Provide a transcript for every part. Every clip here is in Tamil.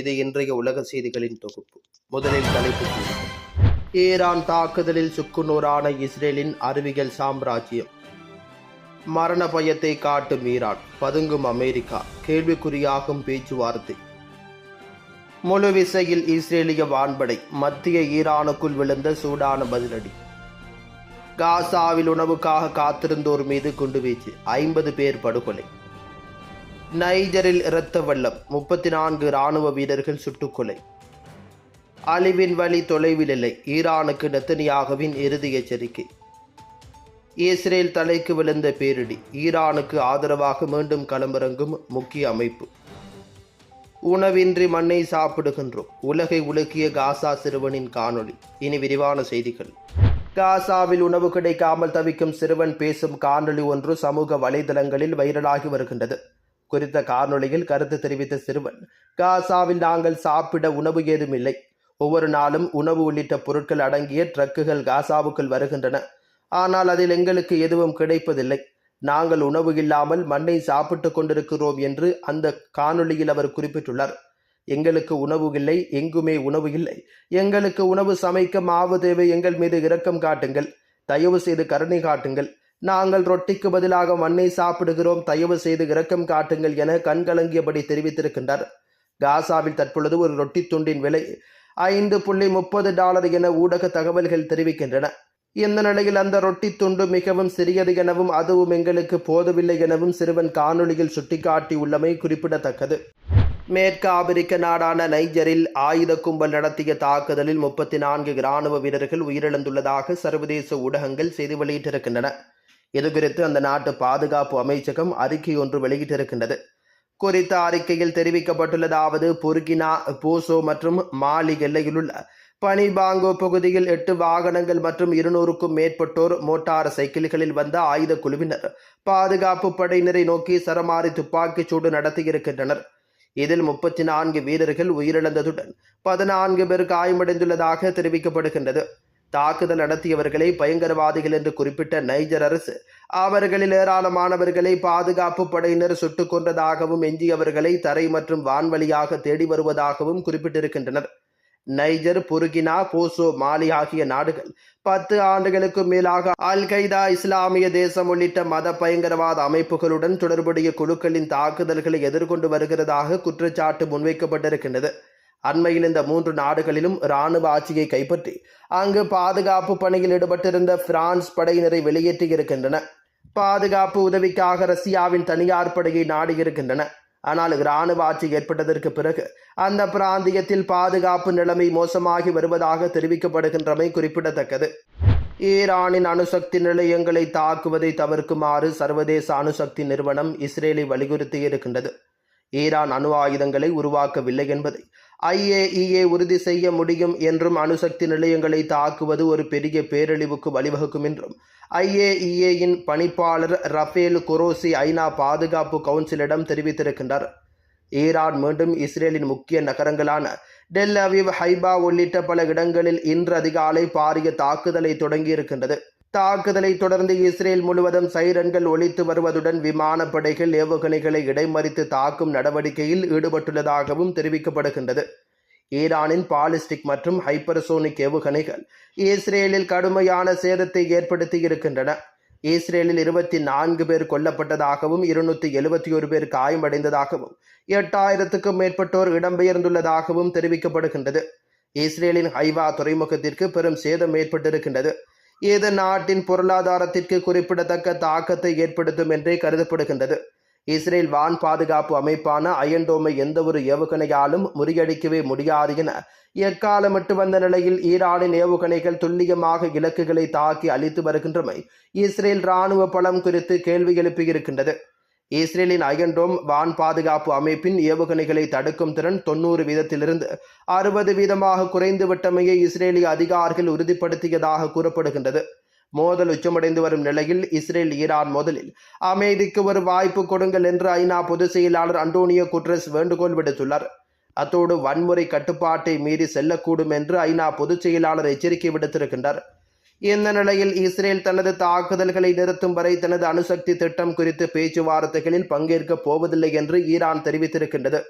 இது இன்றைய உலக செய்திகளின் தொகுப்பு. முதலில் தலைப்பு ஈரான் தாக்குதலில் சுக்குநூறான இஸ்ரேலின் அறிவியல் சாம்ராஜ்யம். மரண பயத்தை காட்டும் ஈரான் பதுங்கும் அமெரிக்கா கேள்விக்குறியாகும் பேச்சுவார்த்தை. முழு விசையில் இஸ்ரேலிய வான்படை மத்திய ஈரானுக்குள் விழுந்த சூடான பதிலடி. காசாவில் உணவுக்காக காத்திருந்தோர் மீது குண்டுவீச்சு ஐம்பது பேர் படுகொலை. நைஜரில் இரத்த வெள்ளம். முப்பத்தி நான்கு இராணுவ வீரர்கள் சுட்டுக்கொலை அழிவின் வழி தொலைவில் இல்லை. ஈரானுக்கு நெத்தனியாகவின் இறுதி எச்சரிக்கை. இஸ்ரேல் தலைக்கு விழுந்த பேரிடி. ஈரானுக்கு ஆதரவாக மீண்டும் களமிறங்கும் முக்கிய அமைப்பு. உணவின்றி மண்ணை சாப்பிடுகின்றோம். உலகை உலுக்கிய காசா சிறுவனின் காணொளி. இனி விரிவான செய்திகள். காசாவில் உணவு கிடைக்காமல் தவிக்கும் சிறுவன் பேசும் காணொளி ஒன்று சமூக வலைதளங்களில் வைரலாகி வருகின்றது. குறித்த காணொளியில் கருத்து தெரிவித்த சிறுவன் காசாவில் நாங்கள் சாப்பிட உணவு ஏதும் இல்லை. ஒவ்வொரு நாளும் உணவு உள்ளிட்ட பொருட்கள் அடங்கிய ட்ரக்குகள் காசாவுக்குள் வருகின்றன. ஆனால் அதில் எங்களுக்கு எதுவும் கிடைப்பதில்லை. நாங்கள் உணவு இல்லாமல் மண்ணை சாப்பிட்டு கொண்டிருக்கிறோம் என்று அந்த காணொளியில் அவர் குறிப்பிட்டுள்ளார். எங்களுக்கு உணவு இல்லை எங்குமே உணவு இல்லை. எங்களுக்கு உணவு சமைக்க மாவு தேவை எங்கள் மீது இரக்கம் காட்டுங்கள். தயவு செய்து கருணை காட்டுங்கள். நாங்கள் ரொட்டிக்கு பதிலாக மண்ணை சாப்பிடுகிறோம். தயவு செய்து இரக்கம் காட்டுங்கள் என கண்கலங்கியபடி தெரிவித்திருக்கின்றார். காசாவில் தற்பொழுது ஒரு ரொட்டி துண்டின் விலை ஐந்து புள்ளி முப்பது டாலர் என ஊடக தகவல்கள் தெரிவிக்கின்றன. இந்த நிலையில் அந்த ரொட்டி துண்டு மிகவும் சிறியது எனவும் அதுவும் எங்களுக்கு போதவில்லை எனவும் சிறுவன் காணொளியில் சுட்டிக்காட்டியுள்ளமை குறிப்பிடத்தக்கது. மேற்கு ஆப்பிரிக்க நாடான நைஜரில் ஆயுத கும்பல் நடத்திய தாக்குதலில் முப்பத்தி நான்கு இராணுவ வீரர்கள் உயிரிழந்துள்ளதாக சர்வதேச ஊடகங்கள் செய்தி வெளியிட்டிருக்கின்றன. இதுகுறித்து அந்த நாட்டு பாதுகாப்பு அமைச்சகம் அறிக்கை ஒன்று வெளியிட்டிருக்கின்றது. குறித்த அறிக்கையில் தெரிவிக்கப்பட்டுள்ளதாவது புர்கினா போசோ மற்றும் மாலி எல்லையிலுள்ள பனிபாங்கோ பகுதியில் எட்டு வாகனங்கள் மற்றும் இருநூறுக்கும் மேற்பட்டோர் மோட்டார் சைக்கிள்களில் வந்த ஆயுத குழுவினர் பாதுகாப்பு படையினரை நோக்கி சரமாரி துப்பாக்கிச் சூடு நடத்தியிருக்கின்றனர். இதில் முப்பத்தி நான்கு வீரர்கள் உயிரிழந்ததுடன் பதினான்கு பேர் காயமடைந்துள்ளதாக தெரிவிக்கப்படுகின்றது. தாக்குதல் நடத்தியவர்களை பயங்கரவாதிகள் என்று குறிப்பிட்ட நைஜர் அரசு அவர்களில் ஏராளமானவர்களை பாதுகாப்பு படையினர் சுட்டுக் கொன்றதாகவும் எஞ்சியவர்களை தரை மற்றும் வான்வழியாக தேடி வருவதாகவும் குறிப்பிட்டிருக்கின்றனர். நைஜர் புருகினா போசோ மாலி ஆகிய நாடுகள் பத்து ஆண்டுகளுக்கும் மேலாக அல் கைதா இஸ்லாமிய தேசம் உள்ளிட்ட மத பயங்கரவாத அமைப்புகளுடன் தொடர்புடைய குழுக்களின் தாக்குதல்களை எதிர்கொண்டு வருகிறதாக குற்றச்சாட்டு முன்வைக்கப்பட்டிருக்கின்றது. அண்மையில் இந்த மூன்று நாடுகளிலும் இராணுவ ஆட்சியை கைப்பற்றி அங்கு பாதுகாப்பு பணியில் ஈடுபட்டிருந்த பிரான்ஸ் படையினரை வெளியேற்றியிருக்கின்றன. பாதுகாப்பு உதவிக்காக ரஷ்யாவின் தனியார் படையை நாடியிருக்கின்றன. ஆனால் இராணுவ ஆட்சி ஏற்பட்டதற்கு பிறகு அந்த பிராந்தியத்தில் பாதுகாப்பு நிலைமை மோசமாகி வருவதாக தெரிவிக்கப்படுகின்றமை குறிப்பிடத்தக்கது. ஈரானின் அணுசக்தி நிலையங்களை தாக்குவதை தவிர்க்குமாறு சர்வதேச அணுசக்தி நிறுவனம் இஸ்ரேலை வலியுறுத்தியிருக்கின்றது. ஈரான் அணு ஆயுதங்களை உருவாக்கவில்லை என்பதை ஐஏஇஏ உறுதி செய்ய முடியும் என்றும் அணுசக்தி நிலையங்களை தாக்குவது ஒரு பெரிய பேரழிவுக்கு வழிவகுக்கும் என்றும். ஐஏஇஏயின் பணிப்பாளர் ரஃபேல் குரோசி ஐநா பாதுகாப்பு கவுன்சிலிடம் தெரிவித்திருக்கின்றார். ஈரான் மீண்டும் இஸ்ரேலின் முக்கிய நகரங்களான டெல் அவிவ் ஹைபா உள்ளிட்ட பல இடங்களில் இன்று அதிகாலை பாரிய தாக்குதலை தொடங்கியிருக்கின்றது. தாக்குதலை தொடர்ந்து இஸ்ரேல் முழுவதும் சைரன்கள் ஒழித்து வருவதுடன் விமானப்படைகள் ஏவுகணைகளை இடைமறித்து தாக்கும் நடவடிக்கையில் ஈடுபட்டுள்ளதாகவும் தெரிவிக்கப்படுகின்றது. ஈரானின் பாலிஸ்டிக் மற்றும் ஹைப்பர்சோனிக் ஏவுகணைகள் இஸ்ரேலில் கடுமையான சேதத்தை ஏற்படுத்தி இருக்கின்றன. இஸ்ரேலில் இருபத்தி நான்கு பேர் கொல்லப்பட்டதாகவும் இருநூத்தி எழுபத்தி ஒரு பேர் காயமடைந்ததாகவும் எட்டாயிரத்துக்கும் மேற்பட்டோர் இடம்பெயர்ந்துள்ளதாகவும் தெரிவிக்கப்படுகின்றது. இஸ்ரேலின் ஹைவா துறைமுகத்திற்கு பெரும் சேதம் ஏற்பட்டிருக்கின்றது. இது நாட்டின் பொருளாதாரத்திற்கு குறிப்பிடத்தக்க தாக்கத்தை ஏற்படுத்தும் என்றே கருதப்படுகின்றது. இஸ்ரேல் வான் பாதுகாப்பு அமைப்பான அயன்டோமை எந்த ஒரு ஏவுகணையாலும் முறியடிக்கவே முடியாது என எக்காலமிட்டு வந்த நிலையில் ஈரானின் ஏவுகணைகள் துல்லியமாக இலக்குகளை தாக்கி அழித்து வருகின்றமை இஸ்ரேல் இராணுவ பலம் குறித்து கேள்வி எழுப்பியிருக்கின்றது. இஸ்ரேலின் அயன்டோம் வான் பாதுகாப்பு அமைப்பின் ஏவுகணைகளை தடுக்கும் திறன் தொண்ணூறு வீதத்திலிருந்து அறுபது வீதமாக குறைந்துவிட்டமையை இஸ்ரேலிய அதிகாரிகள் உறுதிப்படுத்தியதாக கூறப்படுகின்றது. மோதல் உச்சமடைந்து வரும் நிலையில் இஸ்ரேல் ஈரான் மோதலில் அமைதிக்கு ஒரு வாய்ப்பு கொடுங்கள் என்று ஐநா பொதுச் செயலாளர் அண்டோனியோ குட்ரஸ் வேண்டுகோள் விடுத்துள்ளார். அத்தோடு வன்முறை கட்டுப்பாட்டை மீறி செல்லக்கூடும் என்று ஐநா பொதுச் செயலாளர் எச்சரிக்கை விடுத்திருக்கின்றார். இந்த நிலையில் இஸ்ரேல் தனது தாக்குதல்களை நிறுத்தும் வரை தனது அணுசக்தி திட்டம் குறித்து பேச்சுவார்த்தைகளில் பங்கேற்கப் போவதில்லை என்று ஈரான் தெரிவித்திருக்கின்றது.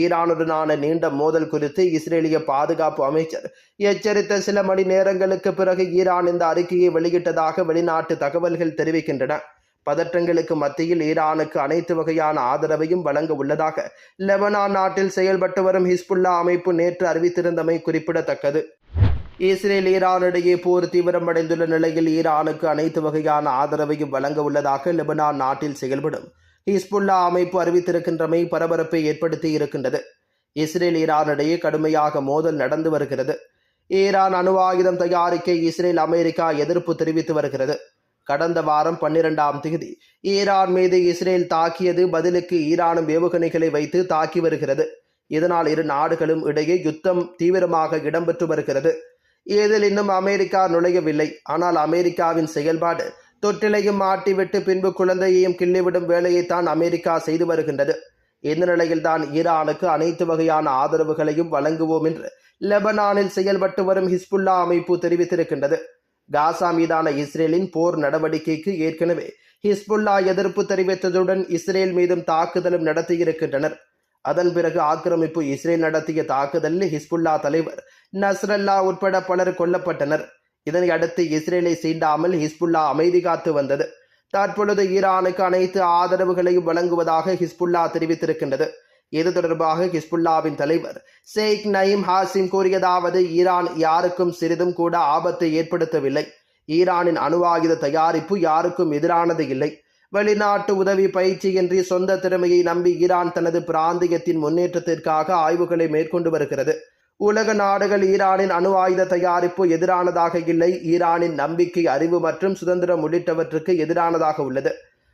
ஈரானுடனான நீண்ட மோதல் குறித்து இஸ்ரேலிய பாதுகாப்பு அமைச்சர் எச்சரித்த சில மணி நேரங்களுக்கு பிறகு ஈரான் இந்த அறிக்கையை வெளியிட்டதாக வெளிநாட்டு தகவல்கள் தெரிவிக்கின்றன. பதற்றங்களுக்கு மத்தியில் ஈரானுக்கு அனைத்து வகையான ஆதரவையும் வழங்க உள்ளதாக லெபனான் நாட்டில் செயல்பட்டு வரும் ஹிஸ்புல்லா அமைப்பு நேற்று அறிவித்திருந்தமை குறிப்பிடத்தக்கது. இஸ்ரேல் ஈரானிடையே போர் தீவிரமடைந்துள்ள நிலையில் ஈரானுக்கு அனைத்து வகையான ஆதரவையும் வழங்க உள்ளதாக லெபனான் நாட்டில் செயல்படும் ஹிஸ்புல்லா அமைப்பு அறிவித்திருக்கின்றமை பரபரப்பை ஏற்படுத்தி இருக்கின்றது. இஸ்ரேல் ஈரானிடையே கடுமையாக மோதல் நடந்து வருகிறது. ஈரான் அணு ஆயுதம் தயாரிக்க இஸ்ரேல் அமெரிக்கா எதிர்ப்பு தெரிவித்து வருகிறது. கடந்த வாரம் பன்னிரெண்டாம் தேதி ஈரான் மீது இஸ்ரேல் தாக்கியது பதிலுக்கு ஈரானும் ஏவுகணைகளை வைத்து தாக்கி வருகிறது. இதனால் இரு நாடுகளும் இடையே யுத்தம் தீவிரமாக இடம்பெற்று வருகிறது. இதில் இன்னும் அமெரிக்கா நுழையவில்லை. ஆனால் அமெரிக்காவின் செயல்பாடு தொட்டிலையும் மாட்டிவிட்டு பின்பு குழந்தையையும் கிள்ளிவிடும் வேலையைத்தான் அமெரிக்கா செய்து வருகின்றது. இந்த நிலையில்தான் ஈரானுக்கு அனைத்து வகையான ஆதரவுகளையும் வழங்குவோம் என்று லெபனானில் செயல்பட்டு வரும் ஹிஸ்புல்லா அமைப்பு தெரிவித்திருக்கின்றது. காசா மீதான இஸ்ரேலின் போர் நடவடிக்கைக்கு ஏற்கனவே ஹிஸ்புல்லா எதிர்ப்பு தெரிவித்ததுடன் இஸ்ரேல் மீதும் தாக்குதலும் நடத்தியிருக்கின்றனர். அதன் பிறகு ஆக்கிரமிப்பு இஸ்ரேல் நடத்திய தாக்குதலில் ஹிஸ்புல்லா தலைவர் நஸ்ரல்லா உட்பட பலர் கொல்லப்பட்டனர். இதனை அடுத்து இஸ்ரேலை சீண்டாமல் ஹிஸ்புல்லா அமைதி காத்து வந்தது. தற்பொழுது ஈரானுக்கு அனைத்து ஆதரவுகளையும் வழங்குவதாக ஹிஸ்புல்லா தெரிவித்திருக்கின்றது. இது தொடர்பாக ஹிஸ்புல்லாவின் தலைவர் ஷேக் நயீம் ஹாசிம் கூறியதாவது ஈரான் யாருக்கும் சிறிதும் கூட ஆபத்தை ஏற்படுத்தவில்லை. ஈரானின் அணு ஆயுத தயாரிப்பு யாருக்கும் எதிரானது இல்லை. வெளிநாட்டு உதவி பயிற்சியின்றி சொந்த திறமையை நம்பி ஈரான் தனது பிராந்தியத்தின் முன்னேற்றத்திற்காக ஆய்வுகளை மேற்கொண்டு வருகிறது. உலக நாடுகள் ஈரானின் அணு ஆயுத தயாரிப்பு எதிரானதாக இல்லை. ஈரானின் நம்பிக்கை அறிவு மற்றும் சுதந்திரம் உள்ளிட்டவற்றுக்கு எதிரானதாக உள்ளது.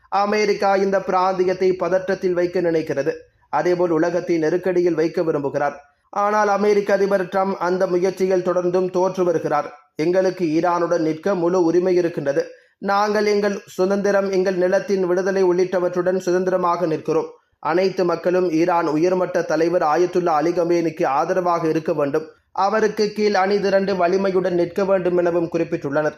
அமெரிக்கா இந்த பிராந்தியத்தை பதற்றத்தில் வைக்க நினைக்கிறது. அதேபோல் உலகத்தை நெருக்கடியில் வைக்க விரும்புகிறார். ஆனால் அமெரிக்க அதிபர் ட்ரம்ப் அந்த முயற்சியில் தொடர்ந்தும் தோற்று வருகிறார். எங்களுக்கு ஈரானுடன் நிற்க முழு உரிமை இருக்கின்றது. நாங்கள் எங்கள் சுதந்திரம் எங்கள் நிலத்தின் விடுதலை உள்ளிட்டவற்றுடன் சுதந்திரமாக நிற்கிறோம். அனைத்து மக்களும் ஈரான் உயர்மட்ட தலைவர் ஆயத்துல்லா அலிகமேனுக்கு ஆதரவாக இருக்க வேண்டும். அவருக்கு கீழ் அணிதிரண்டு வலிமையுடன் நிற்க வேண்டும் எனவும் குறிப்பிட்டுள்ளனர்.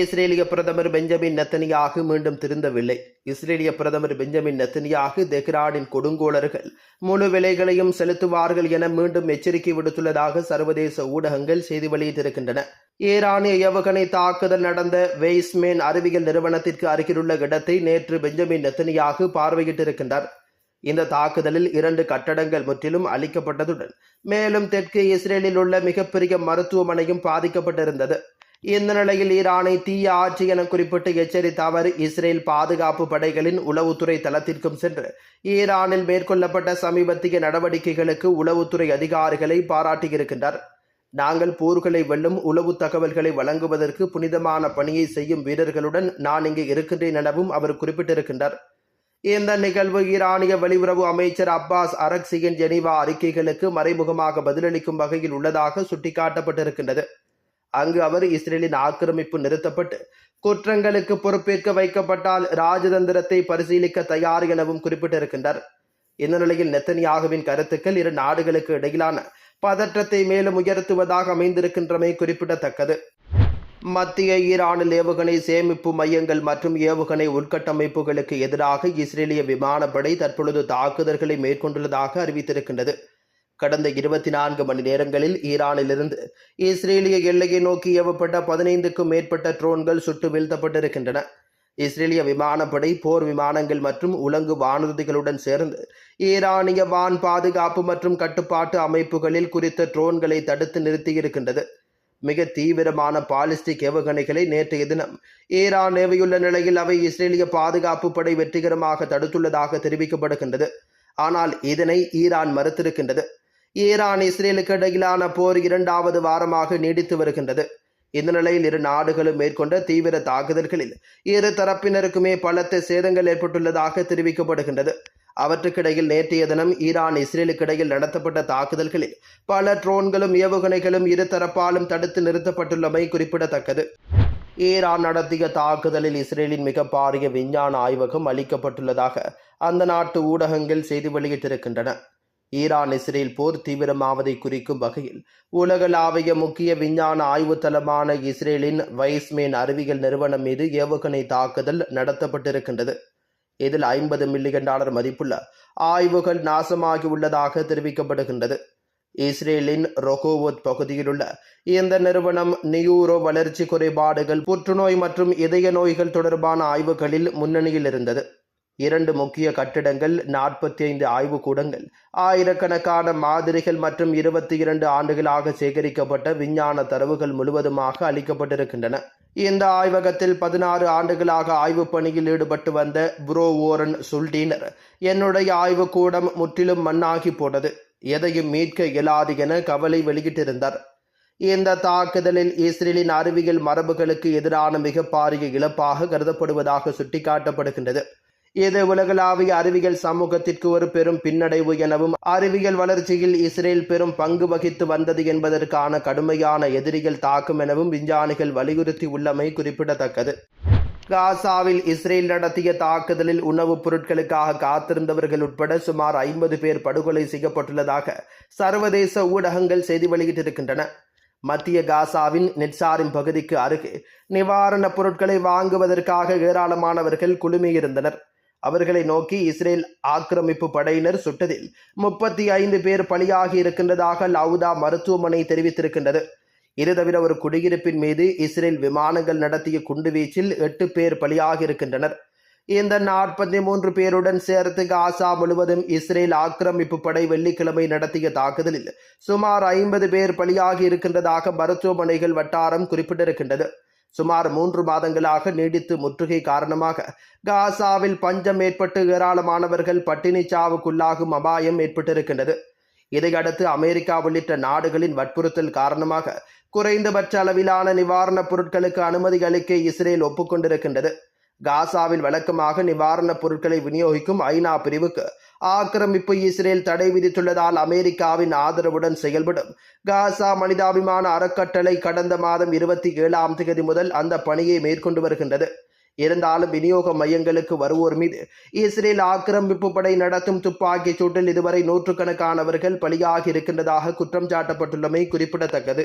இஸ்ரேலிய பிரதமர் பெஞ்சமின் நெத்தனியாகு மீண்டும் திருந்தவில்லை. இஸ்ரேலிய பிரதமர் பெஞ்சமின் நெத்தனியாகு தெஹ்ரானின் கொடுங்கோளர்கள் முழு விலைகளையும் செலுத்துவார்கள் என மீண்டும் எச்சரிக்கை விடுத்துள்ளதாக சர்வதேச ஊடகங்கள் செய்தி வெளியிட்டிருக்கின்றன. ஈரானிய ஏவுகணை தாக்குதல் நடந்த வெய்ஸ்மேன் அறிவியல் நிறுவனத்திற்கு அருகிலுள்ள இடத்தை நேற்று பெஞ்சமின் நெத்தனியாகு பார்வையிட்டிருக்கின்றார். இந்த தாக்குதலில் இரண்டு கட்டடங்கள் முற்றிலும் அளிக்கப்பட்டதுடன் மேலும் தெற்கு இஸ்ரேலில் உள்ள மிகப்பெரிய மருத்துவமனையும் பாதிக்கப்பட்டிருந்தது. இந்த நிலையில் ஈரானை தீய ஆட்சி என குறிப்பிட்டு எச்சரித்த அவர் இஸ்ரேல் பாதுகாப்பு படைகளின் உளவுத்துறை தளத்திற்கும் சென்று ஈரானில் மேற்கொள்ளப்பட்ட சமீபத்திய நடவடிக்கைகளுக்கு உளவுத்துறை அதிகாரிகளை பாராட்டியிருக்கின்றார். நாங்கள் போர்களை வெல்லும் உளவு தகவல்களை வழங்குவதற்கு புனிதமான பணியை செய்யும் வீரர்களுடன் நான் இங்கு இருக்கின்றேன் எனவும் அவர் குறிப்பிட்டிருக்கின்றார். இந்த நிகழ்வு ஈரானிய வெளியுறவு அமைச்சர் அப்பாஸ் அரக்சியின் ஜெனீவா அறிக்கைகளுக்கு மறைமுகமாக பதிலளிக்கும் வகையில் உள்ளதாக சுட்டிக்காட்டப்பட்டிருக்கின்றது. அங்கு அவர் இஸ்ரேலின் ஆக்கிரமிப்பு நிறுத்தப்பட்டு குற்றங்களுக்கு பொறுப்பேற்க வைக்கப்பட்டால் ராஜதந்திரத்தை பரிசீலிக்க தயார் எனவும் குறிப்பிட்டிருக்கின்றார். இந்த நிலையில் நெத்தனியாகவின் கருத்துக்கள் இரு நாடுகளுக்கு இடையிலான பதற்றத்தை மேலும் உயர்த்துவதாக அமைந்திருக்கின்றமை குறிப்பிடத்தக்கது. மத்திய ஈரானில் ஏவுகணை சேமிப்பு மையங்கள் மற்றும் ஏவுகணை உள்கட்டமைப்புகளுக்கு எதிராக இஸ்ரேலிய விமானப்படை தற்பொழுது தாக்குதல்களை மேற்கொண்டுள்ளதாக அறிவித்திருக்கின்றது. கடந்த இருபத்தி நான்கு மணி நேரங்களில் ஈரானிலிருந்து இஸ்ரேலிய எல்லையை நோக்கி ஏவப்பட்ட பதினைந்துக்கும் மேற்பட்ட ட்ரோன்கள் சுட்டு வீழ்த்தப்பட்டிருக்கின்றன. இஸ்ரேலிய விமானப்படை போர் விமானங்கள் மற்றும் உலங்கு வானூர்திகளுடன் சேர்ந்து ஈரானிய வான் பாதுகாப்பு மற்றும் கட்டுப்பாட்டு அமைப்புகளில் குறித்த ட்ரோன்களை தடுத்து நிறுத்தியிருக்கின்றது. மிக தீவிரமான பாலிஸ்டிக் ஏவுகணைகளை நேற்றைய தினம் ஈரான் ஏவியுள்ள நிலையில் அவை இஸ்ரேலிய பாதுகாப்பு படை வெற்றிகரமாக தடுத்துள்ளதாக தெரிவிக்கப்படுகின்றது. ஆனால் இதனை ஈரான் மறுத்திருக்கின்றது. ஈரான் இஸ்ரேலுக்கு இடையிலான போர் இரண்டாவது வாரமாக நீடித்து வருகின்றது. இந்த நிலையில் இரு நாடுகளும் மேற்கொண்ட தீவிர தாக்குதல்களில் இரு தரப்பினருக்குமே பலத்த சேதங்கள் ஏற்பட்டுள்ளதாக தெரிவிக்கப்படுகின்றது. அவற்றுக்கிடையில் நேற்றைய தினம் ஈரான் இஸ்ரேலுக்கிடையில் நடத்தப்பட்ட தாக்குதல்களில் பல ட்ரோன்களும் ஏவுகணைகளும் இரு தரப்பாலும் தடுத்து நிறுத்தப்பட்டுள்ளமை குறிப்பிடத்தக்கது. ஈரான் நடத்திய தாக்குதலில் இஸ்ரேலின் மிக பாரிய விஞ்ஞான ஆய்வகம் அளிக்கப்பட்டுள்ளதாக அந்த நாட்டு ஊடகங்கள் செய்தி வெளியிட்டிருக்கின்றன. ஈரான் இஸ்ரேல் போர் தீவிரமாவதை குறிக்கும் வகையில் உலகளாவிய முக்கிய விஞ்ஞான ஆய்வு தளமான இஸ்ரேலின் வைஸ்மேன் அறிவியல் நிறுவனம் மீது ஏவுகணை தாக்குதல் நடத்தப்பட்டிருக்கின்றது. இதில் ஐம்பது மில்லியன் டாலர் மதிப்புள்ள ஆய்வுகள் நாசமாகி உள்ளதாக தெரிவிக்கப்படுகின்றது. இஸ்ரேலின் ரொகோவோத் பகுதியில் உள்ள இந்த நிறுவனம் நியூரோ வளர்ச்சி குறைபாடுகள் புற்றுநோய் மற்றும் இதய நோய்கள் தொடர்பான ஆய்வுகளில் முன்னணியில் இருந்தது. இரண்டு முக்கிய கட்டிடங்கள் நாற்பத்தி ஐந்து ஆய்வுக்கூடங்கள் ஆயிரக்கணக்கான மாதிரிகள் மற்றும் இருபத்தி இரண்டு ஆண்டுகளாக சேகரிக்கப்பட்ட விஞ்ஞான தரவுகள் முழுவதுமாக அளிக்கப்பட்டிருக்கின்றன. இந்த ஆய்வகத்தில் பதினாறு ஆண்டுகளாக ஆய்வுப் பணியில் ஈடுபட்டு வந்த புரோ ஓரன் சுல்டீனர் என்னுடைய ஆய்வுக்கூடம் முற்றிலும் மண்ணாகி போனது. எதையும் மீட்க இயலாது என கவலை வெளியிட்டிருந்தார். இந்த தாக்குதலில் இஸ்ரேலின் அறிவியல் மரபுகளுக்கு எதிரான மிக பாரிய இழப்பாக கருதப்படுவதாக சுட்டிக்காட்டப்படுகின்றது. இது உலகளாவிய அறிவியல் சமூகத்திற்கு ஒரு பெரும் பின்னடைவு எனவும் அறிவியல் வளர்ச்சியில் இஸ்ரேல் பெரும் பங்கு வகித்து வந்தது என்பதற்கான கடுமையான எதிரிகள் தாக்கும் எனவும் விஞ்ஞானிகள் வலியுறுத்தி உள்ளமை குறிப்பிடத்தக்கது. காசாவில் இஸ்ரேல் நடத்திய தாக்குதலில் உணவுப் பொருட்களுக்காக காத்திருந்தவர்கள் உட்பட சுமார் ஐம்பது பேர் படுகொலை செய்யப்பட்டுள்ளதாக சர்வதேச ஊடகங்கள் செய்தி வெளியிட்டிருக்கின்றன. மத்திய காசாவின் நெட்சாரின் பகுதிக்கு அருகே நிவாரணப் பொருட்களை வாங்குவதற்காக ஏராளமானவர்கள் குழுமியிருந்தனர். அவர்களை நோக்கி இஸ்ரேல் ஆக்கிரமிப்பு படையினர் சுட்டதில் முப்பத்தி ஐந்து பேர் பலியாகி இருக்கின்றதாக லவுதா மருத்துவமனை தெரிவித்திருக்கின்றது. இது தவிர ஒரு குடியிருப்பின் மீது இஸ்ரேல் விமானங்கள் நடத்திய குண்டுவீச்சில் எட்டு பேர் பலியாகி இருக்கின்றனர். இந்த நாற்பத்தி மூன்று பேருடன் சேர்த்து காசா முழுவதும் இஸ்ரேல் ஆக்கிரமிப்பு படை வெள்ளிக்கிழமை நடத்திய தாக்குதலில் சுமார் ஐம்பது பேர் பலியாகி இருக்கின்றதாக மருத்துவமனைகள் வட்டாரம் குறிப்பிட்டிருக்கின்றது. சுமார் மூன்று மாதங்களாக நீடித்து முற்றுகை காரணமாக காசாவில் பஞ்சம் ஏற்பட்டு ஏராளமானவர்கள் பட்டினி சாவுக்குள்ளாகும் அபாயம் ஏற்பட்டிருக்கின்றது. இதையடுத்து அமெரிக்கா உள்ளிட்ட நாடுகளின் வற்புறுத்தல் காரணமாக குறைந்தபட்ச அளவிலான நிவாரணப் பொருட்களுக்கு அனுமதி அளிக்க இஸ்ரேல் ஒப்புக்கொண்டிருக்கின்றது. காசாவில் வழக்கமாக நிவாரணப் பொருட்களை விநியோகிக்கும் ஐநா பிரிவுக்கு ஆக்கிரமிப்பு இஸ்ரேல் தடை விதித்துள்ளதால் அமெரிக்காவின் ஆதரவுடன் செயல்படும் காசா மனிதாபிமான அறக்கட்டளை கடந்த மாதம் இருபத்தி ஏழாம் தேதி முதல் அந்த பணியை மேற்கொண்டு வருகின்றது. இருந்தாலும் விநியோக மையங்களுக்கு வருவோர் மீது இஸ்ரேல் ஆக்கிரமிப்பு படை நடத்தும் துப்பாக்கிச் சூட்டில் இதுவரை நூற்றுக்கணக்கானவர்கள் பலியாகி இருக்கின்றதாக குற்றம் சாட்டப்பட்டுள்ளமை குறிப்பிடத்தக்கது.